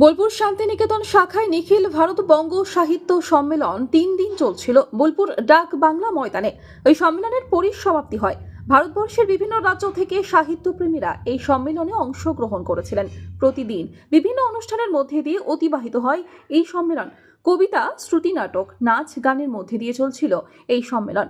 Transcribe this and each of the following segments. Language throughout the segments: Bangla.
বোলপুর শান্তিনিকেতন শাখায় নিখিল ভারত বঙ্গ সাহিত্য সম্মেলন তিন দিন চলছিল। বোলপুর ডাক বাংলা ময়দানে ওই সম্মেলনের পরিসমাপ্তি হয়। ভারতবর্ষের বিভিন্ন রাজ্য থেকে সাহিত্যপ্রেমীরা এই সম্মেলনে অংশগ্রহণ করেছিলেন। প্রতিদিন বিভিন্ন অনুষ্ঠানের মধ্যে দিয়ে অতিবাহিত হয় এই সম্মেলন। কবিতা, শ্রুতি নাটক, নাচ, গানের মধ্যে দিয়ে চলছিল এই সম্মেলন।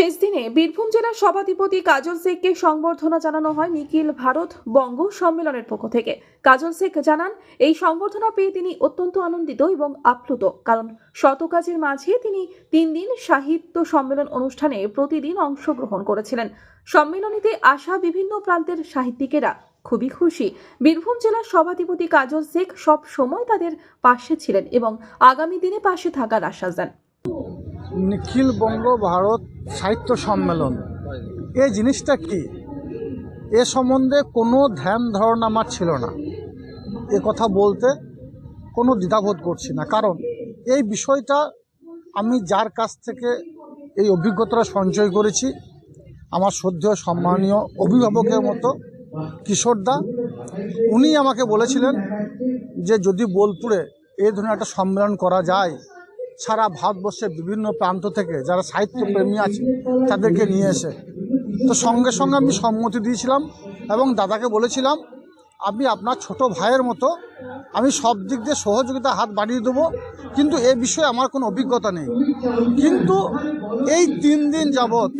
শেষ দিনে বীরভূম জেলার সভাধিপতি কাজল শেখকে সংবর্ধনা জানানো হয় নিখিল ভারত বঙ্গ সম্মেলনের পক্ষ থেকে। কাজল শেখ জানান, এই সংবর্ধনা পেয়ে তিনি অত্যন্ত আনন্দিত এবং আপ্লুত, কারণ শত কাজের মাঝে তিনি তিন দিন সাহিত্য সম্মেলন অনুষ্ঠানে প্রতিদিন অংশগ্রহণ করেছিলেন। সম্মেলনীতে আসা বিভিন্ন প্রান্তের সাহিত্যিকেরা খুবই খুশি। বীরভূম জেলার সভাধিপতি কাজল শেখ সব সময় তাদের পাশে ছিলেন এবং আগামী দিনে পাশে থাকার আশ্বাস দেন। নিখিল বঙ্গ ভারত সাহিত্য সম্মেলন। এই জিনিসটা কি? এ সম্বন্ধে কোনো ধ্যান ধারণা আমার ছিল না। এ কথা বলতে কোনো দ্বিধাবোধ করছি না। কারণ এই বিষয়টা আমি যার কাছ থেকে এই অভিজ্ঞতাটা সঞ্চয় করেছি, আমার শ্রদ্ধেয় সম্মানীয় অভিভাবকের মতো কিশোরদা উনি আমাকে বলেছিলেন যে যদি বোলপুরে এই ধরনের একটা সম্মেলন করা যায় সারা ভারতবর্ষের বিভিন্ন প্রান্ত থেকে যারা সাহিত্যপ্রেমী আছে, তাদেরকে নিয়ে এসে। তো সঙ্গে সঙ্গে আমি সম্মতি দিয়েছিলাম এবং দাদাকে বলেছিলাম আমি আপনার ছোট ভাইয়ের মতো, আমি সব দিক দিয়ে সহযোগিতা হাত বাড়িয়ে দেবো, কিন্তু এ বিষয়ে আমার কোনো অভিজ্ঞতা নেই। কিন্তু এই তিন দিন যাবৎ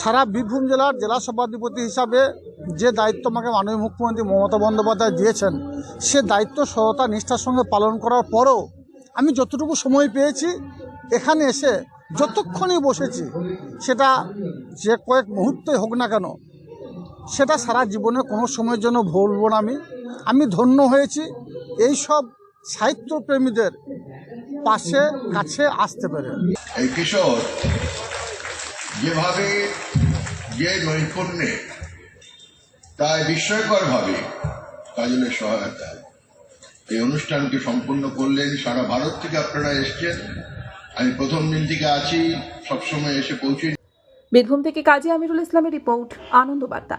সারা বীরভূম জেলার জেলা সভাধিপতি হিসাবে যে দায়িত্ব আমাকে মাননীয় মুখ্যমন্ত্রী মমতা বন্দ্যোপাধ্যায় দিয়েছেন, সে দায়িত্ব সততা নিষ্ঠার সঙ্গে পালন করার পরও আমি যতটুকু সময় পেয়েছি, এখানে এসে যতক্ষণই বসেছি, সেটা যে কয়েক মুহূর্তে হোক না কেন, সেটা সারা জীবনে কোনো সময়ের জন্য ভুলব না আমি। আমি ধন্য হয়েছি, এই সব সাহিত্যপ্রেমীদের পাশে, কাছে আসতে পারে। কিশোর, যেভাবে যে নৈপুণ্যে, তাই বিস্ময়করভাবে কাজলের সহায়তায় এই অনুষ্ঠানটি সম্পন্ন করলেন। সারা ভারত থেকে আপনারা এসছেন। আমি প্রথম দিন থেকে আছি। সবসময় এসে পৌঁছে বীরভূম থেকে কাজী আমিরুল ইসলামের রিপোর্ট আনন্দ বার্তা